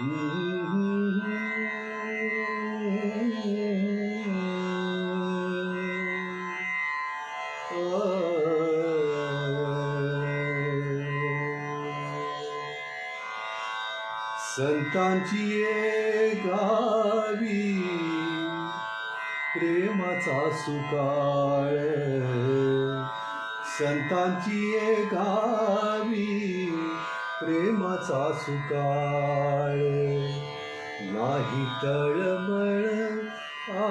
संतांची ये गावी प्रेमाचा सुकाळ. संतांची ये गावी प्रेमाचा सुकाळ. नाही तळमळ आ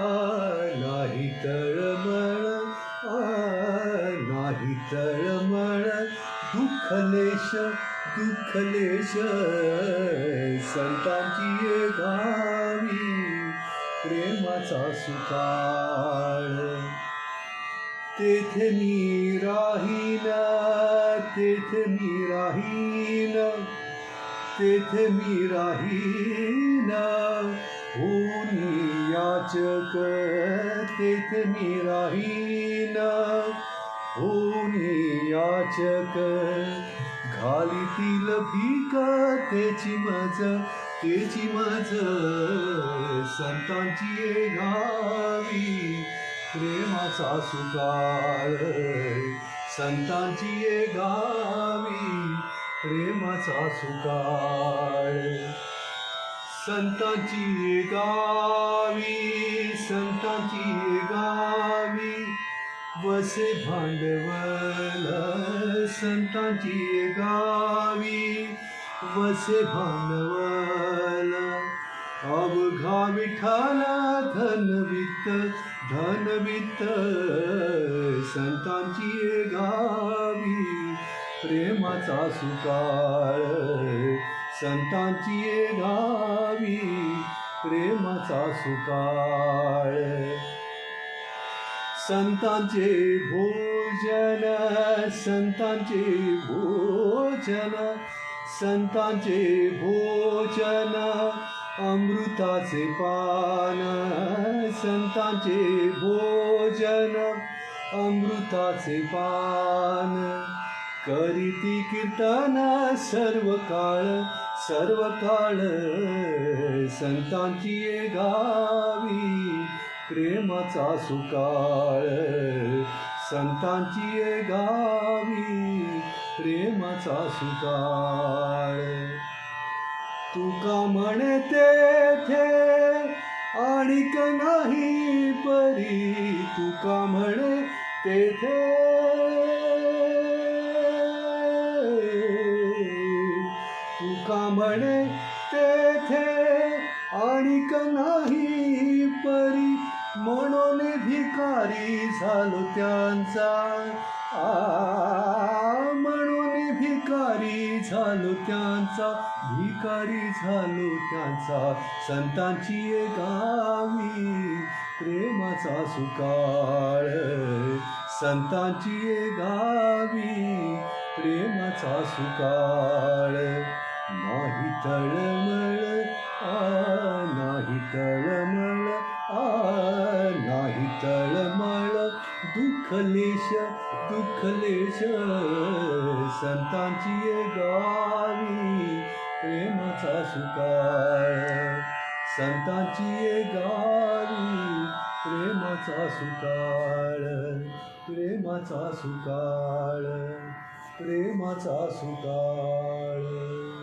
नाही तळमळ आ नाही तळमळ. दुःखलेश दुःखलेश संतांची ये घावी प्रेमाचा सुकाळ. तेथे मी राहिला तेथे मी राहीन. तेथे मी राहीन. होनी याचक तेथे मी राहीन. होनी याचक घालीतील भीक तेची मज तेची मज. संतांची ये गावी प्रेमाचा सुकार संतांची ये गावी प्रेमाचा सुकाळ. संतांची ये गावी संतांची ये गावी वसे भांडवल. संतांची ये गावी वसे भांडवल. अवघा विठाला धनवित्त धनवित्त प्रेमाचा सुकाळ संतांची ये गावी प्रेमाचा सुकाळ संतांचे भोजन संतांचे भोजन संतांचे भोजन अमृताचे पान. संतांचे भोजन अमृताचे पान. करीती कीर्तन सर्व काळ सर्व काळ. संतांची ये गावी प्रेमाचा सुकाळ. संतांची ये गावी प्रेमाचा सुकाळ. तुका म्हणे तेथे आणिक नाही परी? तुका म्हणे तेथे का म्हणे तेथे आणिक नाही परी. म्हणून भिकारी झालो त्यांचा. आ म्हणून भिकारी झालो त्यांचा. भिकारी झालो त्यांचा. संतांची गावी प्रेमाचा सुकाळ. संतांची गावी प्रेमाचा सुकाळ. नाही तळमळ आ नाही तळमळ आ नाही तळमळ. दुःखलेश दुःखलेश संतांची ये गावी प्रेमाचा सुकाळ. संतांची ये गावी प्रेमाचा सुकाळ. प्रेमाचा सुकाळ प्रेमाचा सुकाळ.